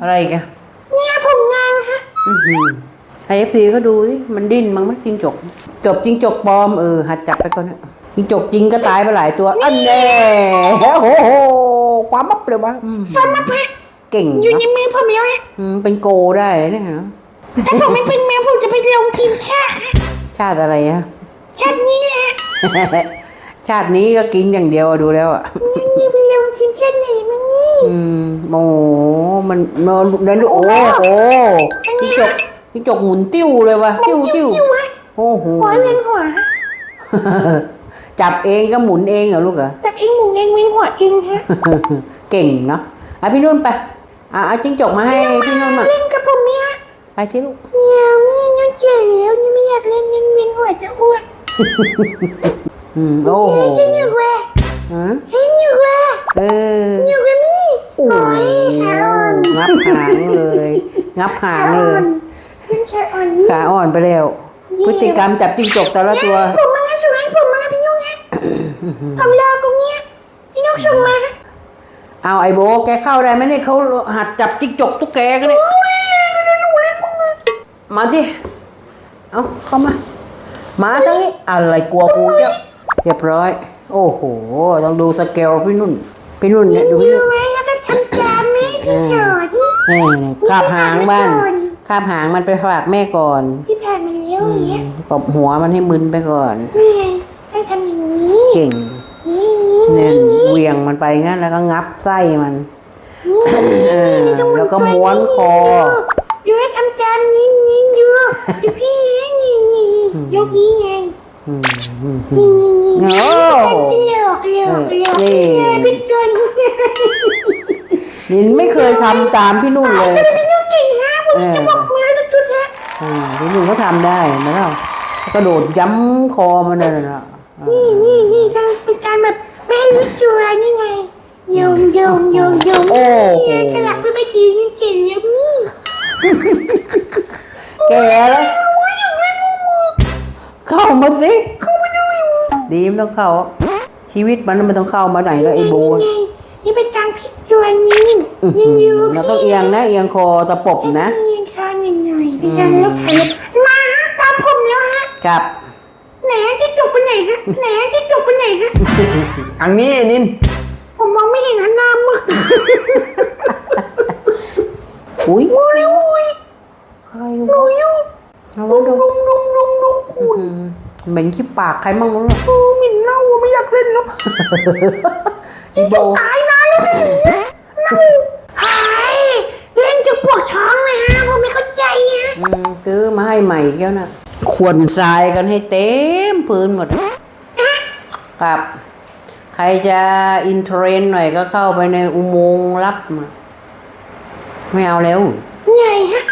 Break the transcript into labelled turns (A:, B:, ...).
A: อะไรอีกัน
B: เนี่ยผมงานฮะ
A: ไอเอฟซีก็ดูสิมันดิ้นมั้งไหมจิงจก จบจิงจกปลอมเออหัดจับไปก่อนนะจิงจกจริงก็ตายไปหลายตัว อันแน่โอ้โหความมับเลยวะอืม
B: ฟันมาฮะ
A: เก่ง
B: อยู่ใน
A: เนาะ
B: มือผมแล้วฮะ
A: อืมเป็นโกได้เนี่ยเนาะ
B: ถ้าผมไม่เป็นแมวผมจะไปลงทีมชาติฮะ
A: ชาติอะไรอะ
B: ชาตินี้นะ
A: ชาตินี้ก็กินอย่างเดียวอะดูแล้วอะ
B: นี่ไปลงทีมชาติไหนมั้งนี่
A: อืมโอ้โห มันมันเดินดูโอ้โหจิ้งจกจิ้งจกหมุนติ้วเลยวะติ้วติ้ว
B: จิ้วฮะ
A: โอ้โห
B: หัวเวียนหัว
A: จับเองก็หมุนเองเหรอลูกเหรอ
B: จับเองหมุนเองเวียนหัวเองฮะ
A: เก่งเนาะอะพี่นุ่นไปอะเอาจิ้งจกมาให้พี่นุ่นมา
B: เล่นกับผมเนี่ย
A: ไปที่ลูก
B: เมียวนี่นุ่นเจ๋แล้วนี่ไม่อยากเล่นเล่นเวียนหัวจะอ้วก
A: อืมโอ้โห
B: เฮ้ยฉันอยู่แว่
A: ฮะ
B: เฮ้ยอยู่แว่
A: เออ
B: อยู่กับนี่
A: โอ้
B: โอ้ยขาอ่อน
A: งับหางเลย งับหางเลย
B: ฉันขาอ่อนนี่
A: ขาอ่อนไปแล้ว พฤติกรรมจับจิ้งจกแต่ละตัว
B: ผมมาส่งให้ผมมาพี่นุ๊กนะผมรอตรงเนี้ยพี่นุ๊กส่งมา
A: เอาไอโบแกเข้าได้ไหมเนี่ยเขาหัดจับจิ้งจกตุ๊กแกกันเนี่ยมาที่เอาเข้ามา มาทั้งนี้อะไรกลัวกูเจ้าเรียบร้อย โอ้โหต้องดูสเกลพี่นุ่น พี่นุ่นเนี่ยดู
B: อ
A: พี่
B: ยู่
A: นุ่น
B: ไว้แล้วก็ทำจามไหมพี่สอน
A: นี่นี่คาบหางบ้านคาบหางมันไปฝากแม่ก่อน
B: พี่ผ่านมาแล้วอย่างเงี้ย
A: ตบหัวมันให้มึนไปก่อน
B: นี่ไงให้ทำอย่างนี้
A: เก่ง
B: นี่นี่
A: เนี่ย
B: นี่
A: เหวียงมันไปงั้นแล้วก็งับไส้มัน
B: นี่
A: เออแล้วก็ม้วนคอ
B: อยู่ให้ทำจามนิ่นิ่อยู่อยู่พี่นี่นี่ยกนี้ไง
A: อืมอืม
B: นี่นี่นี่
A: โอ้
B: ทำสิหลอกหลอกหลอก
A: นี่
B: เป็นตัวนี้
A: นินไม่เคยทำตามพี่นุ่นเลย
B: พี่นุ๊กเก่งฮะผมจะบอกมือสักชุดฮะ
A: อ่าพี่นุ่นเขาทำได้เห็นไหมล่ะกระโดดย้ำคอมันนั่นน่ะ
B: นี่นี่นี่จะเป็นการแบบไม่ให้รู้จัวนี่ไงโยงโยงโยงโยง
A: โอ้โห
B: นี่สลับไม่ไปจีนนี่เก่งแล้วนี่
A: แก่แล้วเข้ามาสิดีมนต้องเข้า ชีวิตมันมันต้องเข้ามาไหนแล้วไอ้โบ
B: นี่ไง นี่เป็นการพลิกตัวนี่
A: อื้อ
B: นี่
A: หื
B: อยู่
A: อเราต้องเอียงนะเอียงคอตะปบนะ
B: เอียงคางหน่อยๆเป็นการลดไขมันมาฮะตามผมแล้วฮะ
A: กับ
B: ไหนฮะจะจบไปไหนฮะไหนฮะจะจบไปไหนฮะ
A: อันนี้นิน
B: ผมมองไม่เห็นฮะหน้ามึก
A: อุ้ย
B: มูเลยอุ้ย
A: อะไร
B: หนู
A: วะ
B: อยู่
A: เอา
B: ดุ
A: วะ
B: ม
A: ดู
B: ดุมดุมดุมดุมคุณ
A: อืมเหม็นขี้ปากใครมั่งวะ
B: เออหมิ่นเน่าไม่อยากเล่นแล้ว
A: อีโบ
B: ตาย หายเล่นจะปวดท้องเลยฮะผมไม่เข้าใจฮะ
A: อืมซื้อมาให้ใหม่แก้วนะขวนทรายกันให้เต็มพื้นหมด ครับ ใครจะอินเทรนด์หน่อยก็เข้าไปในอุโมงค์ลับมาไม่เอาแล้ว
B: ไงฮะ